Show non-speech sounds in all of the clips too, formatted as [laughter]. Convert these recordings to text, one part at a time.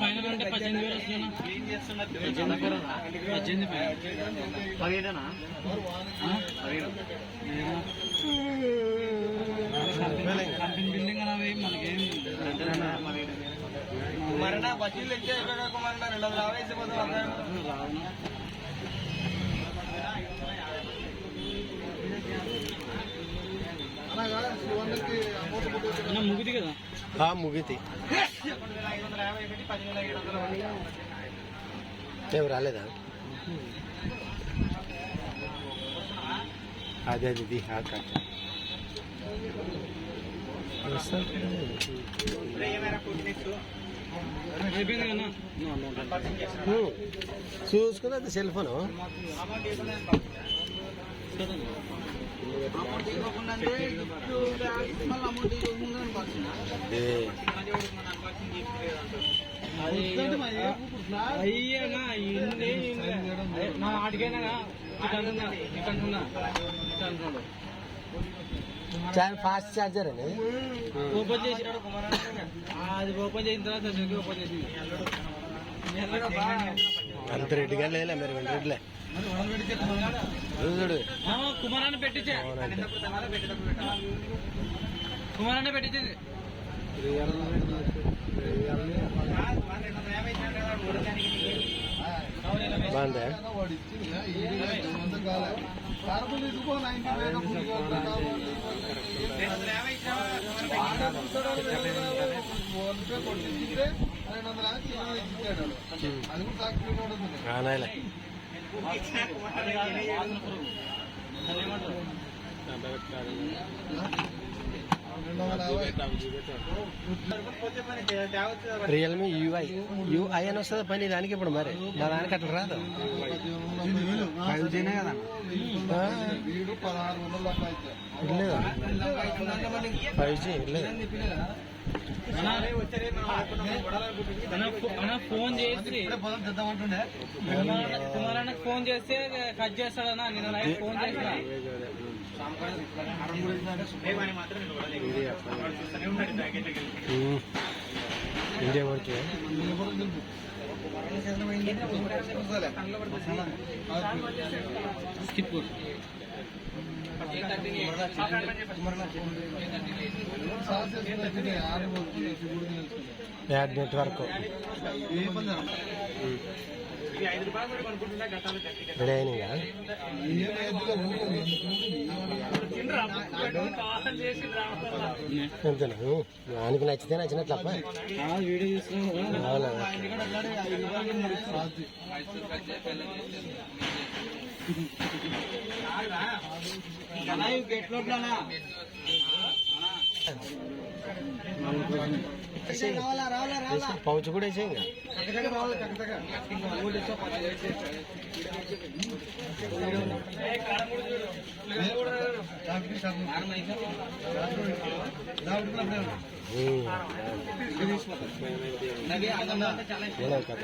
Final అంటే పద్దెనిమిది వేలు వస్తున్నా పద్దెనిమిది పదిహేనా. కంపెనీ బిల్డింగ్ అనేవి మనకేం కుమారಣ್ణ బస్సులు తెచ్చే కుమారಣ್ణ రెండు వందల యాభై ఇచ్చిపోతాం అన్న ముగిది కదా. ముగితి ఐదు ఏం రాలేదా అదే అది ఇది ఆ చూసుకుని అది సెల్ ఫోను ఇన్ని నా ఫాస్ట్ ఛార్జర్ అని. ఓపెన్ చేసి అది ఓపెన్ చేసిన తర్వాత ఓపెన్ చేసి అంత రెడ్డిగా లేదులే మరి రెండు రెడ్లే చూడు కుమారాన్ని పెట్టించే. కుమారాన్ని. పెట్టించింది. బాగుందా? రియల్మీ యూఐ యూఐ అని వస్తుంది? పని దానికి ఇప్పుడు మరి? నా దానికి అట్లా రాదు. ఫైవ్ జీనే కదా. ఫైవ్ జీ అన్న ఫోన్ చేసి కుమారానికి ఫోన్ చేస్తే కట్ చేస్తాడన్నా నేను నైట్ ఫోన్ చేసిన. India skip add network ready అయినాయిగా అంతేనా దానికి నచ్చితే నచ్చినట్లప్ప వీడియో తీసుకున్నాను అవునా పౌచ్ కూడా వేసే.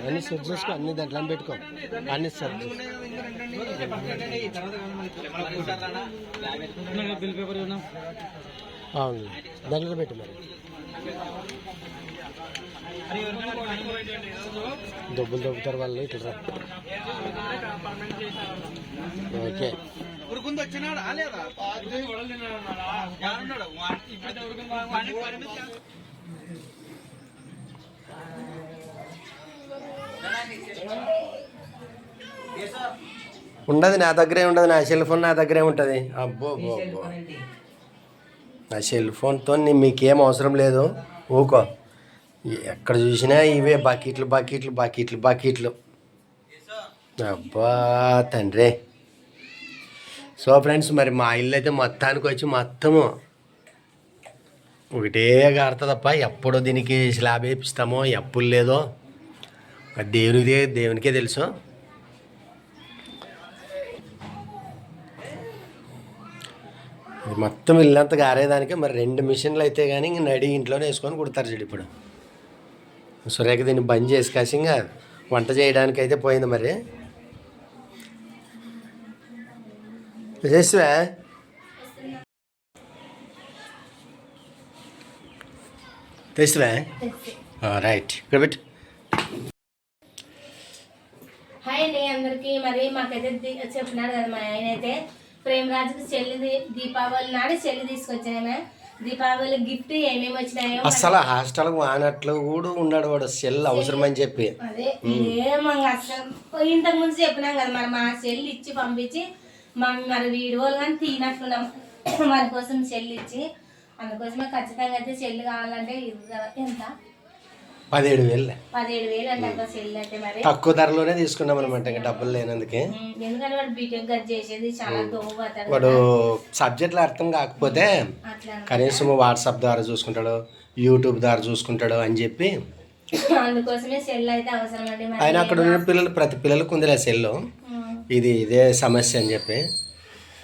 అన్ని సెట్ చేసుకో అన్ని దాంట్లో పెట్టుకో. అన్ని సెట్. బిల్ పేపర్ అవును. దాంట్లో పెట్టు మరి. దొబ్బులు దొబ్బుతారు వాళ్ళు ఇట్లా రా. ఓకే. ఉరుకుంది వచ్చినాడు ఉండదు నా దగ్గరే ఉండదు నా సెల్ ఫోన్ నా దగ్గరే ఉంటుంది. అబ్బో అబ్బో అబ్బో. నా సెల్ ఫోన్తో మీకేం అవసరం లేదు. ఊకో. ఎక్కడ చూసినా ఇవే బకెట్లు బకెట్లు బకెట్లు బకెట్లు. అబ్బా తండ్రి. సో ఫ్రెండ్స్ మరి మా ఇల్లు అయితే మొత్తానికి వచ్చి మొత్తము ఒకటే గారుతుందప్ప ఎప్పుడు దీనికి స్లాబ్ వేపిస్తామో ఎప్పుడు లేదో. అది దేవునిదే దేవునికే తెలుసు. అది మొత్తం ఇల్లంతా గారేదానికే మరి రెండు మిషన్లు అయితే కానీ ఇంక నడి ఇంట్లోనే వేసుకొని కుడతారు చెడు ఇప్పుడు. సురేఖ దీన్ని బంద్ చేసి కాసి ఇంకా వంట చేయడానికి అయితే పోయింది మరి. చేసివా? తెచ్చివా రైట్. ఇక్కడ పెట్టి. హాయ్ అండి అందరికీ. మరి మాకైతే ది- కదా మా ఆయన అయితే. ప్రేమరాజుకి చెల్లి దీపావళి నాడు చెల్లి తీసుకొచ్చాను దీపావళి గిఫ్ట్ ఏమేమి వచ్చినాయో మరి- అసలు హాస్టల్ వానట్లు కూడా ఉన్నాడు వాడు. సెల్ అవసరం అని చెప్పి. అదే ఏమంగా అసలు ఇంతకు ముందు చెప్పినాం కదా మరి మా చెల్లి ఇచ్చి పంపించి మనం మరి వీడియోలు కానీ తీనట్లున్నాం మన [coughs] కోసం చెల్లి ఇచ్చి అందుకోసమే ఖచ్చితంగా అయితే చెల్లి కావాలంటే ఇది ఎంత? పదిహేడు వేలు. పదిహేడు వేలు అయితే మరి. తక్కువ ధరలోనే తీసుకున్నాం అనమాట ఇంకా డబ్బులు లేనందుకే. ఎందుకంటే వాడు బీటెక్ గది చేసేది చాలా వాడు సబ్జెక్టులు అర్థం కాకపోతే కనీసం వాట్సాప్ ద్వారా చూసుకుంటాడు యూట్యూబ్ ద్వారా చూసుకుంటాడు అని చెప్పి [laughs] అందుకోసమే సెల్ అయితే అవసరం అండి ఆయన అక్కడ ఉన్న పిల్లలు ప్రతి పిల్లలకు ఉందిలే సెల్లు ఉమ్, ఇది ఇదే సమస్య అని చెప్పి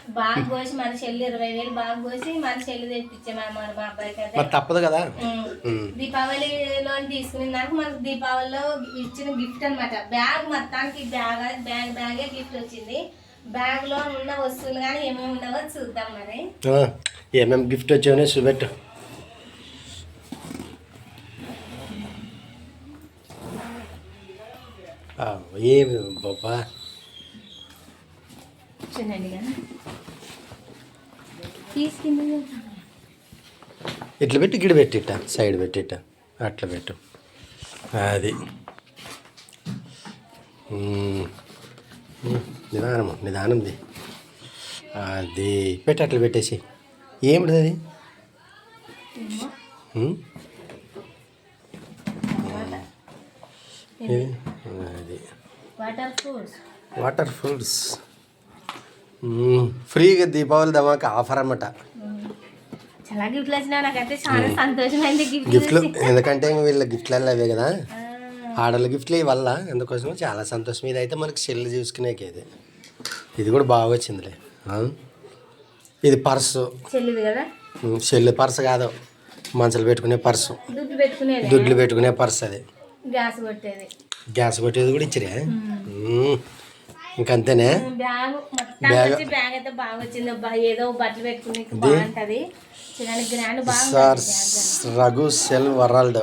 బాగా కోసి మన చెల్లి ఇరవై వేలు బాగా కోసి మన చెల్లి తెప్పించే మా అబ్బాయికి మరి తప్పదు కదా? ఉమ్. దీపావళిలో తీసుకునే దానికి మనకు దీపావళిలో ఇచ్చిన గిఫ్ట్ అన్నమాట. బ్యాగ్ మొత్తానికి బ్యాగ్ బ్యాగ్ బ్యాగే గిఫ్ట్ వచ్చింది. బ్యాగ్లో ఉన్న వస్తువులు కానీ ఏమేమి ఉన్నావో చూద్దాం మరి. ఏమేమి గిఫ్ట్ వచ్చావనే చూపెట్టు. ఏమి బాబా? చూడండి కదా తీసుకుంది ఇట్లా పెట్టి గిడ పెట్టిట్ట సైడ్ పెట్టిట్ట అట్లా పెట్టు. అది. నిదానము నిదానంది అది పెట్టి అట్లా పెట్టేసి. ఏమిటి అది? అది. వాటర్ ఫ్రూట్స్ వాటర్ ఫ్రూట్స్ ఫ్రీగా దీపావళి ధమాక ఆఫర్ అన్నమాట. చాలా గిఫ్ట్లు వచ్చినా నాకైతే చాలా సంతోషమైంది గిఫ్ట్ గిఫ్ట్లు ఎందుకంటే వీళ్ళ గిఫ్ట్లలో అవే కదా. ఆడల గిఫ్ట్లు వల్ల అందుకోసం చాలా సంతోషం. ఇది అయితే మనకి సెల్ చూసుకునేకి ఇది. ఇది కూడా బాగా వచ్చిందిలే? ఇది పర్సు. చెల్లిది కదా? ఉమ్, సెల్ పర్సు కాదు. మంచలు పెట్టుకునే పర్సు. దుడ్లు పెట్టుకునే పర్సు అది. గ్యాస్ కొట్టేది. గ్యాస్ కొట్టేది కూడా ఇచ్చిరే. ఇంకంతేనే? బ్యాగ్ బ్యాగ్ అయితే బాగా వచ్చింది. ఏదో బట్టలు పెట్టుకునే బాగుంటది. చూడండి grand sir Raghu cell world.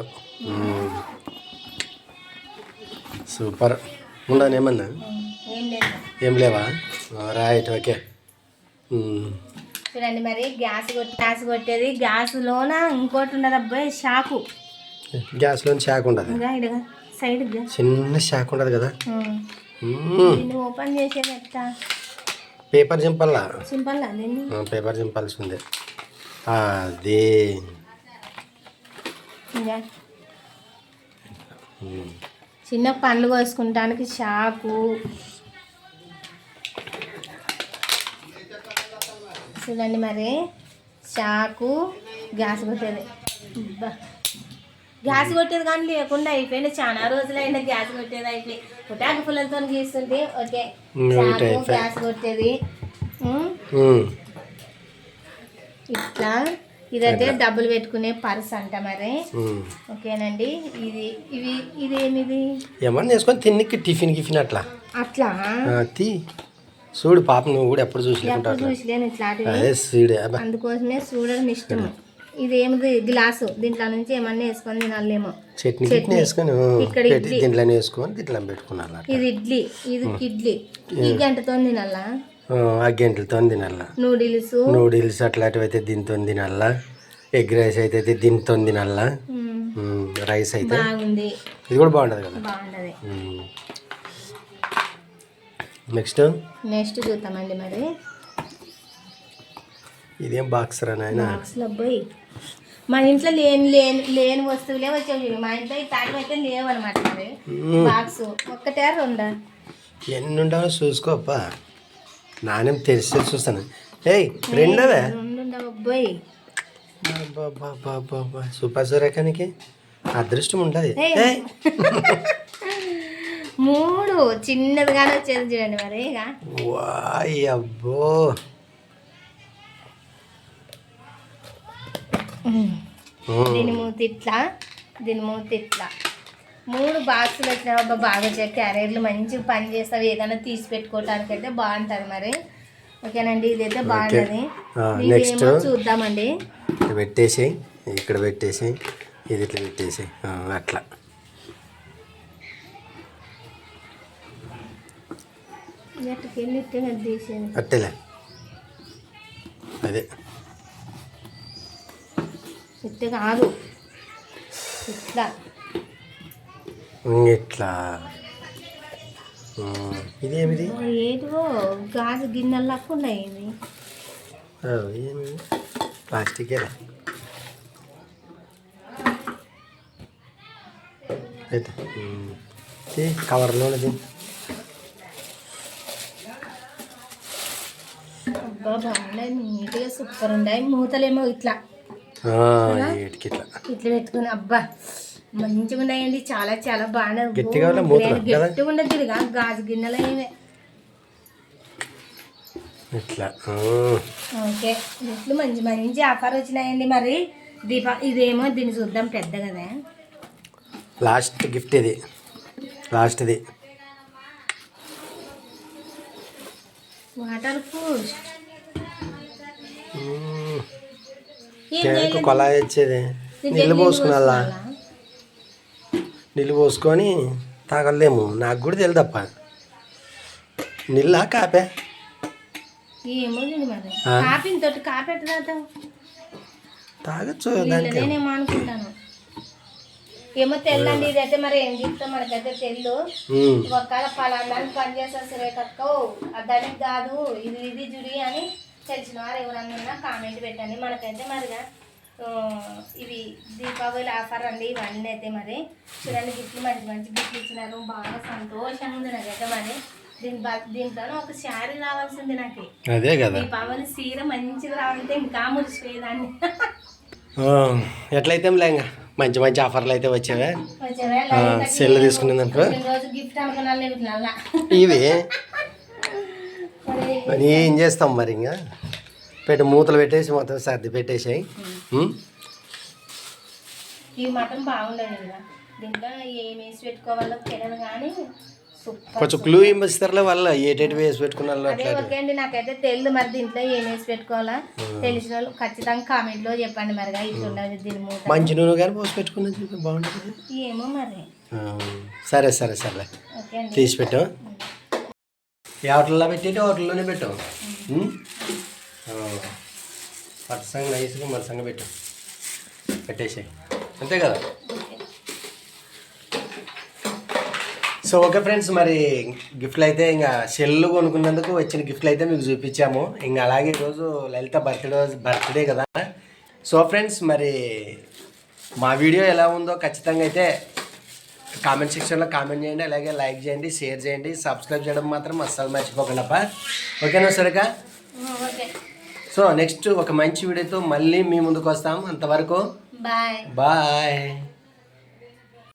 Super. ఉండను ఏమన్నా? ఏం లేవా? Right okay. చూడండి మరి గ్యాస్ కొట్టి గ్యాస్ కొట్టేది. గ్యాస్ లోన ఇంకోటి ఉండదు అబ్బాయి షాకు. గ్యాస్లో షాక్ ఉండదు. సైడ్ చిన్న షాక్ ఉండదు కదా. దీన్ని ఓపెన్ చేసేది ఎట్లా పేపర్ చింపాలా సింపుల్ దీన్ని ఆ, పేపర్ చింపాల్సి ఉంది అది. చిన్న పండ్లు కోసుకుంటానికి షాకు చూడండి మరి. షాకు గ్యాస్ అబ్బా. గ్యాస్ కొట్టేది కానీ లేకుండా అయిపోయింది. చాలా రోజులైన గ్యాస్ కొట్టేది అయిపోయి. పుటాకు పుల్లలతో గీస్తుంటే ఓకే. గ్యాస్ కొట్టేది. ఇట్లా ఇదైతే డబ్బులు పెట్టుకునే పర్స్ అంట మరి. ఓకేనండి. ఇది ఇవి ఇదేమిది? ఏమన్నా వేసుకొని తిన్నికి టిఫిన్ గిఫిన్ అట్లా. అట్లా? చూడు పాప నువ్వు కూడా ఎప్పుడు చూసలేను ఇట్లాంటివి. అబ్బా. అందుకోసమే చూడడం ఇష్టం ఇది ఏమిది గ్లాసు. దీంట్లో నుంచి ఏమన్నా వేసుకొని తినాలేమో. చట్నీ గిట్ని వేసుకొని ఆ, ఇక్కడ పెట్టి ఇడ్లీ. దీంట్లో వేసుకొని దీంట్లో పెట్టుకున్నారు అట్లా. ఇది ఇడ్లీ. ఇది ఇడ్లీ. ఈ గంటతో తినాలా? ఆ, గంటలతో తినాలా. నూడిల్స్. నూడిల్స్ అట్లాంటివి అయితే దీంతో తినాలా. ఎగ్ రైస్ అయితే దీంతో తినాలా. రైస్ అయితే. బాగుంది. ఇది కూడా బాగుంటుంది కదా? బాగుంటది. నెక్స్ట్? నెక్స్ట్ చూద్దామండి మరి. ఇదేం బాక్స్ రా నాయన బాక్స్లో పోయి మా ఇంట్లో లేని లేని లేని వస్తువులే వచ్చేవి మా ఇంట్లో ఈ తాటి అయితే లేవు అనమాట మరి బాక్స్ ఒక్కటే రెండా ఎన్ని ఉండవో చూసుకోప్పా నానేం తెలిసి చూస్తాను. ఏయ్ రెండవే? అబ్బాయి. బాబా సూపర్ సూర్యకానికి అదృష్టం. ఏయ్. మూడు. చిన్నదిగానే వచ్చేది చూడండి మరి ఇక. అబ్బో. దీని మూతి ఇట్లా దీని మూతి ఇట్లా. మూడు బాక్సులు వచ్చినాయి అబ్బా బాగా క్యారియర్లు మంచిగా పని చేస్తావు ఏదైనా తీసి పెట్టుకోవటానికి అయితే బాగుంటుంది మరి. ఓకేనండి ఇదైతే బాగుంటుంది. next. చూద్దామండి. ఇక్కడ పెట్టేసి ఇక్కడ పెట్టేసి ఇది ఇట్లా పెట్టేసి అట్లా. అట్టేలే. అదే. ఇట్టే కాదు. ఇట్లా. ఇట్లా ఇదేమిది? ఏటివో గాజు గిన్నెలు ఉన్నాయి ఇవి. ఏమి ప్లాస్టికేలే అయితే కవర్లో బాగున్నాయి. నీట్గా సూపర్ ఉన్నాయి మూతలేమో ఇట్లా. ఇట్లా పెట్టుకుని అబ్బా మంచిగా ఉన్నాయండి. చాలా చాలా బాగున్నాయి గట్టిగా ఉండదు గాజు గిన్నెలు ఇట్లా. ఆ, ఓకే. ఇట్లు మంచి మంచి ఆఫర్ వచ్చినాయండి మరి. దీప ఇదేమో దీన్ని చూద్దాం పెద్ద కదా లాస్ట్ గిఫ్ట్ ఇది. లాస్ట్ ఇది. Waterproof. కేకు. కొలాయి వచ్చేది నీళ్ళు పోసుకున్నాలా పోసుకోవాలా? నీళ్ళు పోసుకొని తాగలేము. నాకు కూడా తెలియదప్ప నీళ్ళ కాపే? తాగొచ్చు దానికి. ఏమో తెల్లండి ఇదైతే మరి ఏం చెప్తాం మనకైతే తెల్లు ఒకవేళ పలానానికి పని చేస్తా సరే కక్కో దానికి కాదు ఇది ఇది జుడి అని తెలిసిన వారు ఎవరన్నా కామెంట్ పెట్టండి. మనకైతే మరిగా ఇవి దీపావళి ఆఫర్ అండి ఇవన్నీ అయితే మరి. చూడండి గిఫ్ట్లు మంచి మంచి గిఫ్ట్లు ఇచ్చినారు. బాగా సంతోషంగా ఉంది నాకైతే మరి. దీని బ- దీంట్లో ఒక శారీ రావాల్సింది నాకు. అదే కదా. దీపావళి చీర మంచిగా రావాలంటే ఇంకా మురిసిపోయేదాన్ని. ఎట్లయితే లేంగా మంచి మంచి ఆఫర్లు అయితే వచ్చావే. సెల్ తీసుకునేది అనుకో ఇవి మరి మరి ఏం చేస్తాం మరి ఇంకా పెట్టి మూతలు పెట్టేసి మొత్తం సర్ది పెట్టేసాయి. ఇవి మాత్రం బాగుండదు కదా? దీంట్లో ఏం వేసి పెట్టుకోవాలో తెలియదు కానీ సూపర్ కొంచెం క్లూ ఇస్తారులే వాళ్ళ ఏటేటి వేసి పెట్టుకున్నారు అదే ఓకే అండి నాకైతే తెలియదు మరి దీంట్లో ఏం వేసి పెట్టుకోవాలా. తెలిసిన వాళ్ళు ఖచ్చితంగా కామెంట్లో చెప్పండి ఉండదు దీని మంచి నూనె కానీ పోసి పెట్టుకున్నది బాగుంటుంది ఏమో మరి. సరే సరే అండి. తీసి పెట్టు. ఏ హోటల్లో పెట్టి హోటల్లోనే పెట్టు. పచ్చసంగా నైస్గా మరసంగా పెట్టు. పెట్టేసాయి. అంతే కదా. సో ఓకే ఫ్రెండ్స్ మరి గిఫ్ట్లు అయితే ఇంకా సెల్లు కొనుక్కున్నందుకు వచ్చిన గిఫ్ట్లు అయితే మీకు చూపించాము. ఇంకా అలాగే ఈరోజు లలిత బర్త్డే బర్త్డే కదా? సో ఫ్రెండ్స్ మరి మా వీడియో ఎలా ఉందో ఖచ్చితంగా అయితే కామెంట్ సెక్షన్లో కామెంట్ చేయండి అలాగే లైక్ చేయండి షేర్ చేయండి సబ్స్క్రైబ్ చేయడం మాత్రం అస్సలు మర్చిపోకండి అప్ప ఓకేనా సరిగా? సో నెక్స్ట్ ఒక మంచి వీడియోతో మళ్ళీ మీ ముందుకు వస్తాం. అంతవరకు బాయ్. బాయ్.